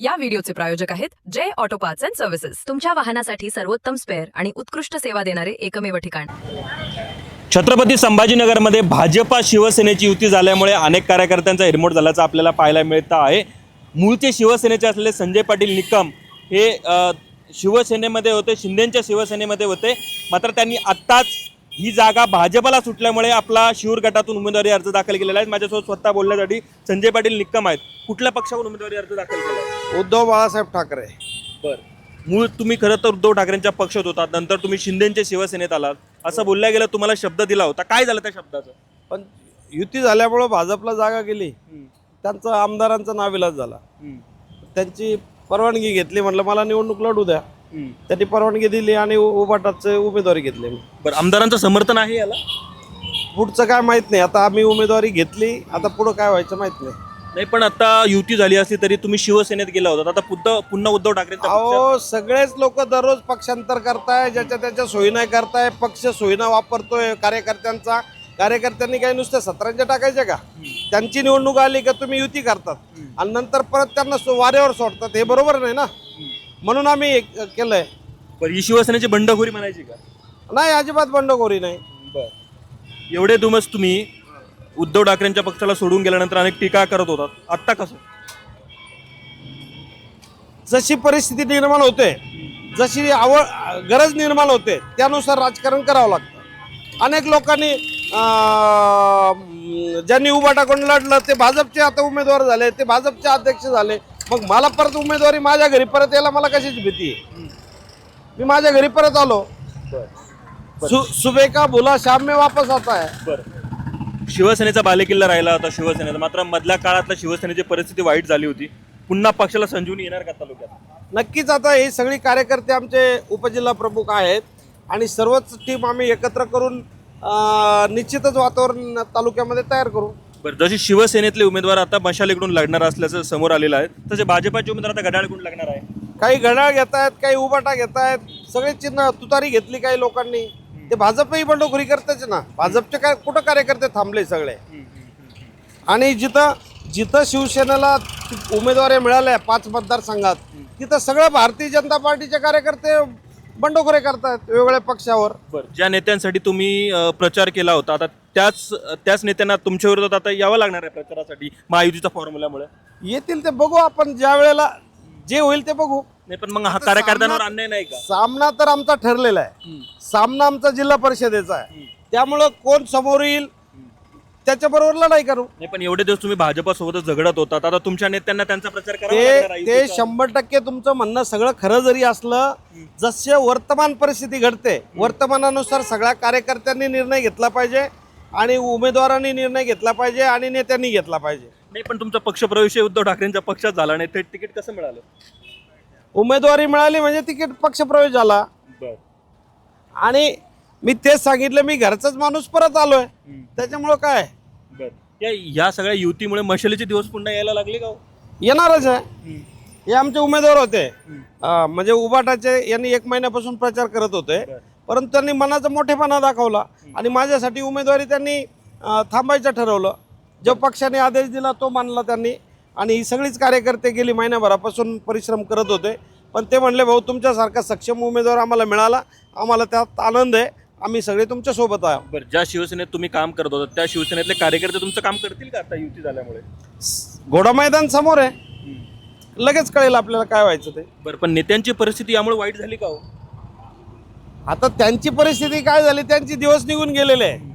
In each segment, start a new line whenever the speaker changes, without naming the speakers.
या व्हिडिओचे प्रायोजक आहेत Jai auto parts and services. तुमच्या वाहनासाठी सर्वोत्तम स्पेअर आणि उत्कृष्ट सेवा देणारे एकमेव ठिकाण.
छत्रपती संभाजीनगरमध्ये भाजपा शिवसेनेची युती झाल्यामुळे अनेक कार्यकर्त्यांचा हिरमोड झाल्याचं आपल्याला पाहायला मिळतं आहे. मूळचे शिवसेनेचे असलेले संजय पाटील निकम हे अ, शिवसेनेमध्ये होते शिंदेंच्या शिवसेनेमध्ये होते. मात्र त्यांनी आत्ताच ही जागा भाजपला सुटल्यामुळे आपला शिवूर गटातून उमेदवारी अर्ज दाखल केलेला आहे. माझ्यासोबत स्वतः बोलण्यासाठी संजय पाटील निकम आहेत. कुठल्या पक्षाकडून उमेदवारी अर्ज दाखल केला?
उद्धव बाळासाहेब ठाकरे.
बरं. मूळ तुम्ही खरं तर उद्धव ठाकरेंच्या पक्षात होतात नंतर तुम्ही शिंदेच्या शिवसेनेत आलात. असं बोलल्या गेलं तुम्हाला शब्द दिला होता. काय झालं त्या शब्दाचं?
पण युती झाल्यामुळं भाजपला जागा गेली. त्यांचा आमदारांचा नाविलाज झाला. त्यांची परवानगी घेतली म्हटलं मला निवडणूक लढू द्या. त्यांनी परवानगी दिली आणि उभाटाचे उमेदवारी घेतली
बरं आमदारांचं समर्थन आहे याला?
पुढचं काय माहीत नाही. आता आम्ही उमेदवारी घेतली आता पुढं काय व्हायचं माहीत नाही.
नाही पण आता युती झाली असली तरी तुम्ही शिवसेनेत गेला होता. आता पुन्हा पुन्हा उद्धव ठाकरेंचा पक्ष-
अहो सगळेच लोक दररोज पक्षांतर करताय ज्याच्या त्याच्या सोयीनं करताय पक्ष सोयीनं वापरतोय कार्यकर्त्यांचा. कार्यकर्त्यांनी काही नुसते सतरांचे टाकायचे का? त्यांची निवडणूक आली का तुम्ही युती करतात? आणि नंतर परत त्यांना वाऱ्यावर सोडतात हे बरोबर नाही ना? म्हणून आम्ही केलंय.
बरं ही शिवसेनेची बंडखोरी म्हणायची का?
नाही अजिबात बंडखोरी नाही.
बरं. एवढे दुमस तुम्ही उद्धव ठाकरेंच्या पक्षाला सोडून गेल्यानंतर अनेक टीका करत होतात. आत्ता कसं?
जशी परिस्थिती निर्माण होते जशी आवड गरज निर्माण होते त्यानुसार राजकारण करावं लागतं. अनेक लोकांनी ज्यांनी उभाटाकडून लढलं ते भाजपचे आता उमेदवार झाले ते भाजपचे अध्यक्ष झाले. मग मला परत उमेदवारी माझ्या घरी परत यायला मला कशाची भीती आहे? मी माझ्या घरी परत आलो. सु सुबह का भुला शाम में वापस आता है
बरं. शिवसेनेचा बालेकिल्ला राहिला होता शिवसेनेचा. मात्र मधल्या काळातला शिवसेनेची परिस्थिती वाईट झाली होती. पुन्हा पक्षाला संजीवनी येणार का तालुक्यात?
नक्कीच आता हे सगळी कार्यकर्ते आमचे उपजिल्हा प्रमुख आहेत आणि सर्वच टीम आम्ही एकत्र करून निश्चितच वातावरण तालुक्यामध्ये तयार करू.
बरं जशी शिवसेनेतले उमेदवार आता मशालीकडून लढणार असल्याचं समोर आलेलं आहे तसे भाजपाचे उमेदवार आता घड्याळकडून लागणार आहे.
काही घड्याळ घेत आहेत काही उबाटा घेत आहेत सगळे चिन्ह तुतारी घेतली काही लोकांनी. ते भाजपही बंडखोरी करतेच ना. भाजपचे काय कुठं कार्यकर्ते थांबले सगळे? आणि जिथं जिथं शिवसेनेला उमेदवारी मिळाल्या पाच मतदारसंघात तिथं सगळं भारतीय जनता पार्टीचे कार्यकर्ते बंडखोरी करतायत वेगवेगळ्या पक्षावर.
ज्या नेत्यांसाठी तुम्ही प्रचार केला होता आता त्याच त्याच नेत्यांना तुमच्या विरोधात आता यावं लागणार आहे प्रचारासाठी महायुतीच्या फॉर्म्युल्यामुळे
येतील ते बघू आपण ज्या वेळेला जे होईल ते बघू.
नाही पण मग हा कार्यकर्त्यांवर अन्याय नाही का?
सामना तर आमचा ठरलेला आहे. सामना आमचा जिल्हा परिषदेचा आहे. त्यामुळं कोण समोर येईल त्याच्याबरोबर लढाई करू.
नाही पण एवढे दिवस तुम्ही भाजपासोबतच झगडत होतात आता तुमच्या नेत्यांना त्यांचा प्रचार करावा
ते ते. शंभर टक्के तुमचं म्हणणं सगळं खरं जरी असलं जसे वर्तमान परिस्थिती घडते वर्तमानानुसार सगळ्या कार्यकर्त्यांनी निर्णय घेतला पाहिजे आणि उमेदवारांनी निर्णय घेतला पाहिजे आणि नेत्यांनी घेतला पाहिजे.
नाही पण तुमचा पक्ष प्रवेश उद्धव ठाकरेंच्या पक्षात झाला नाही ते तिकीट कसं मिळालं?
उमेदवारी मिळाली म्हणजे तिकीट पक्षप्रवेश झाला.
बर.
आणि मी तेच सांगितलं मी घरचाच माणूस परत आलोय. त्याच्यामुळं काय?
बर. या या सगळ्या युतीमुळे मशालीचे दिवस पुन्हा यायला लागले का हो?
येणारच आहे. हे आमचे उमेदवार होते. अं, म्हणजे उबाटाचे यांनी एक महिन्यापासून प्रचार करत होते. परंतु त्यांनी मनाचा मोठेपणा दाखवला आणि माझ्यासाठी उमेदवारी त्यांनी अं, थांबायचं ठरवलं. जो पक्षाने आदेश दिला तो मानला त्यांनी. आणि ही सगळीच कार्यकर्ते गेली महिन्याभरापासून परिश्रम करत होते. पण ते म्हणले भाऊ तुमच्यासारखा सक्षम उमेदवार आम्हाला मिळाला. आम्हाला त्यात आनंद आहे. आम्ही सगळे तुमच्यासोबत आहोत.
बरं ज्या शिवसेनेत तुम्ही काम करत होता त्या शिवसेनेतले कार्यकर्ते तुमचं काम करतील का आता युती झाल्यामुळे?
घोडा मैदान समोर आहे. लगेच कळेल आपल्याला काय व्हायचं ते.
बरं पण नेत्यांची परिस्थिती यामुळे वाईट झाली का हो?
आता त्यांची परिस्थिती काय झाली त्यांची दिवस निघून गेलेले आहे.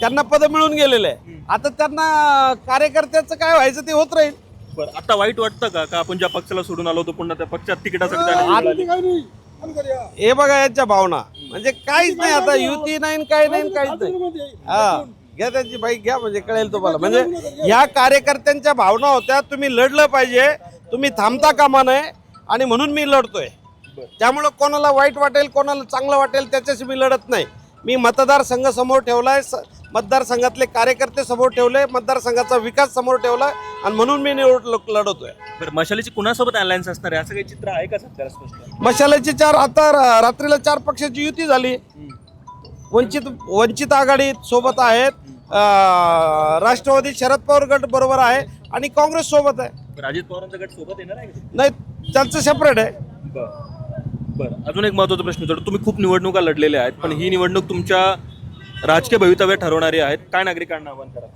त्यांना पद मिळून गेलेले आहे. आता त्यांना कार्यकर्त्याचं काय व्हायचं ते होत राहील.
बरं आता वाईट वाटतं का? का आपण ज्या पक्षाला सोडून आलो होतो पुन्हा त्या पक्षात तिकिटासाठी जाण्याची वेळ आली?
हे बघा यांच्या भावना. म्हणजे काहीच नाही आता युती नाही. न काही नाही न काहीच नाही. हा घ्या त्यांची बाईक घ्या म्हणजे कळेल तुम्हाला. म्हणजे ह्या कार्यकर्त्यांच्या भावना होत्या तुम्ही लढलं पाहिजे तुम्ही थांबता कामा नये आणि म्हणून मी लढतोय. त्यामुळं कोणाला वाईट वाटेल कोणाला चांगलं वाटेल त्याच्याशी मी लढत नाही. मी मतदारसंघ समोर ठेवलाय स- मतदारसंघातले कार्यकर्ते समोर ठेवले मतदारसंघाचा विकास समोर ठेवलाय आणि म्हणून मी निवड लढवतोय.
बरं मशालीची कुणासोबत अलायन्स असणार आहे? असं काही चित्र आहे का सध्याला स्पष्ट?
मशालाची चार आता रा- रात्रीला चार पक्षाची युती झाली. वंचित वंचित आघाडी सोबत आहेत. अं, राष्ट्रवादी शरद पवार गट बरोबर आहे आणि काँग्रेस सोबत आहे.
बरं, अजित पवारांचा गट सोबत येणार आहे का?
नाही त्यांचं सेपरेट आहे.
बरं बरं. अजून एक महत्त्वाचा प्रश्न तुम्ही खूप निवडणुका लढलेल्या आहेत पण ही निवडणूक तुमच्या राजकीय भवितव्य ठरवणारी आहेत. काय नागरिकांना आव्हान करा?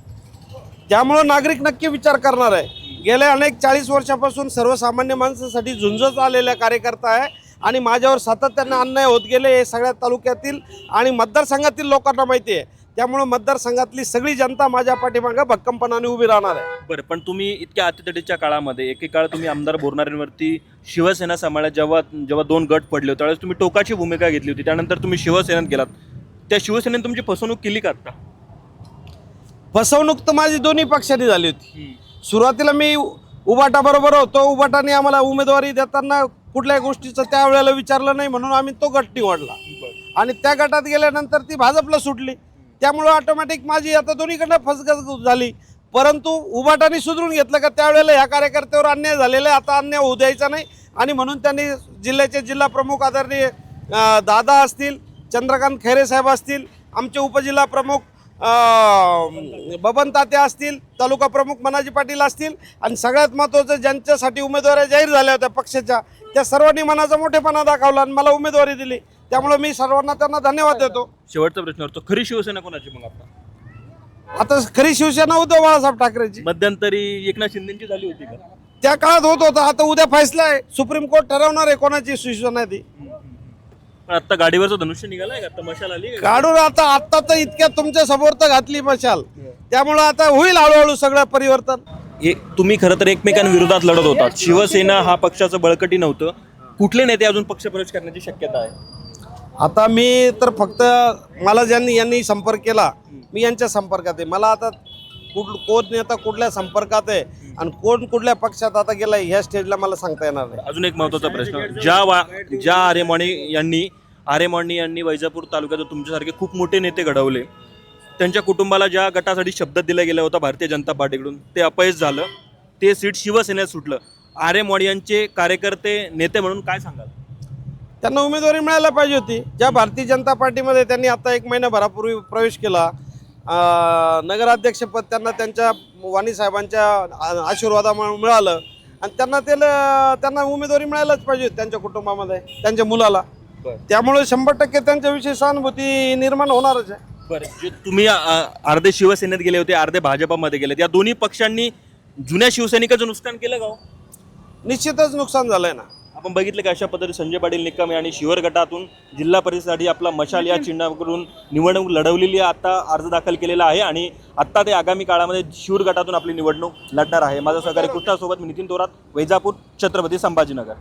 त्यामुळं नागरिक नक्की विचार करणार आहे. गेल्या अनेक चाळीस वर्षापासून सर्वसामान्य माणसासाठी झुंजत आलेला कार्यकर्ता आहे आणि माझ्यावर सातत्याने अन्याय होत गेले हे सगळ्या तालुक्यातील आणि मतदारसंघातील लोकांना माहिती आहे. त्यामुळं मतदारसंघातली सगळी जनता माझ्या पाठीमागं भक्कमपणाने उभी राहणार आहे.
बरं पण तुम्ही इतक्या अतितटीच्या काळामध्ये एकेकाळ तुम्ही आमदार बोरणाऱ्यांवरती शिवसेना सांभाळल्या. जेव्हा जेव्हा दोन गट पडले होते त्यावेळेस तुम्ही टोकाची भूमिका घेतली होती. त्यानंतर तुम्ही शिवसेनेत गेलात. त्या शिवसेनेने तुमची फसवणूक केली का आता?
फसवणूक तर माझी दोन्ही पक्षांनी झाली होती. सुरुवातीला मी उबाटा बरोबर होतो. उबाटाने आम्हाला उमेदवारी देताना कुठल्याही गोष्टीचं त्यावेळेला विचारलं नाही म्हणून आम्ही तो गट निवडला आणि त्या गटात गेल्यानंतर ती भाजपला सुटली. त्यामुळं ऑटोमॅटिक माझी आता दोन्हीकडनं फसगत झाली. परंतु उबाटाने सुधरून घेतलं का त्यावेळेला ह्या कार्यकर्त्यावर अन्याय झालेला आहे. आता अन्याय होऊ द्यायचा नाही. आणि म्हणून त्यांनी जिल्ह्याचे जिल्हा प्रमुख आदरणीय दादा असतील चंद्रकांत खैरे साहेब असतील आमचे उपजिल्हा प्रमुख बबन तात्या असतील तालुका प्रमुख मनाजी पाटील असतील आणि सगळ्यात महत्त्वाचं ज्यांच्यासाठी उमेदवाऱ्या जाहीर झाल्या होत्या पक्षाच्या त्या सर्वांनी मनाचा मोठेपणा दाखवला आणि मला उमेदवारी दिली. त्यामुळे मी सर्वांना त्यांना धन्यवाद देतो.
शेवटचा प्रश्न होतो खरी शिवसेना कोणाची मग आता?
आता खरी शिवसेना उद्धव बाळासाहेब ठाकरेची.
मध्यंतरी एकनाथ शिंदेची झाली होती का?
त्या काळात होत होतं. आता उद्या फैसला आहे. सुप्रीम कोर्ट ठरवणार आहे कोणाची शिवसेना ती.
पण आता गाडीवरचं धनुष्य निघालंय का? आता मशाल आली का?
काढून आता आता तर इतक्या तुमच्यासमोर तर घातली मशाल. त्यामुळं आता होईल हळूहळू सगळं परिवर्तन.
हे तुम्ही खरं तर एकमेकांविरोधात लढत होतात. शिवसेना हा पक्षाचं बळकटी नव्हतं. कुठले नेते अजून पक्ष प्रवेश करण्याची शक्यता आहे?
आता मी तर फक्त मला ज्यांनी यांनी संपर्क केला मी यांच्या संपर्कात आहे. मला आता कुठ कोण नेता कुठल्या संपर्कात आहे आणि कोण कुठल्या पक्षात आता गेला ह्या स्टेजला मला सांगता येणार नाही.
अजून एक महत्त्वाचा प्रश्न. ज्या वा ज्या आर्यमाणी यांनी आर्यमाणी यांनी वैजापूर तालुक्यात तुमच्यासारखे खूप मोठे नेते घडवले. त्यांच्या कुटुंबाला ज्या गटासाठी शब्द दिला गेला होता भारतीय जनता पार्टीकडून ते अपयश झालं. ते सीट शिवसेनेत सुटलं. आर्यमॉडी यांचे कार्यकर्ते नेते म्हणून काय सांगाल?
त्यांना उमेदवारी मिळायला पाहिजे होती. ज्या भारतीय जनता पार्टीमध्ये त्यांनी आता एक महिन्याभरापूर्वी प्रवेश केला नगराध्यक्षपद त्यांना त्यांच्या वाणी साहेबांच्या आशीर्वादामुळे मिळालं आणि त्यांना ते त्यांना उमेदवारी मिळायलाच पाहिजे त्यांच्या कुटुंबामध्ये त्यांच्या मुलाला. त्यामुळे शंभर टक्के त्यांच्याविषयी सहानुभूती निर्माण होणारच आहे
बरं जे तुम्ही अर्धे शिवसेनेत गेले होते अर्धे भाजपामध्ये गेले या दोन्ही पक्षांनी जुन्या शिवसैनिकाचं नुकसान केलं का हो?
निश्चितच नुकसान झालंय ना
आपण बघितलं की अशा पद्धतीने संजय पाटील निकम आणि शिवर गटातून जिल्हा परिषदेसाठी आपला मशाल या चिन्हाकडून निवडणूक लढवलेली आहे. आता अर्ज दाखल केलेला आहे आणि आत्ता ते आगामी काळामध्ये शिवर गटातून आपली निवडणूक लढणार आहे. माझा सहकारी कृष्णासोबत मी नितीन थोरात वैजापूर छत्रपती संभाजीनगर.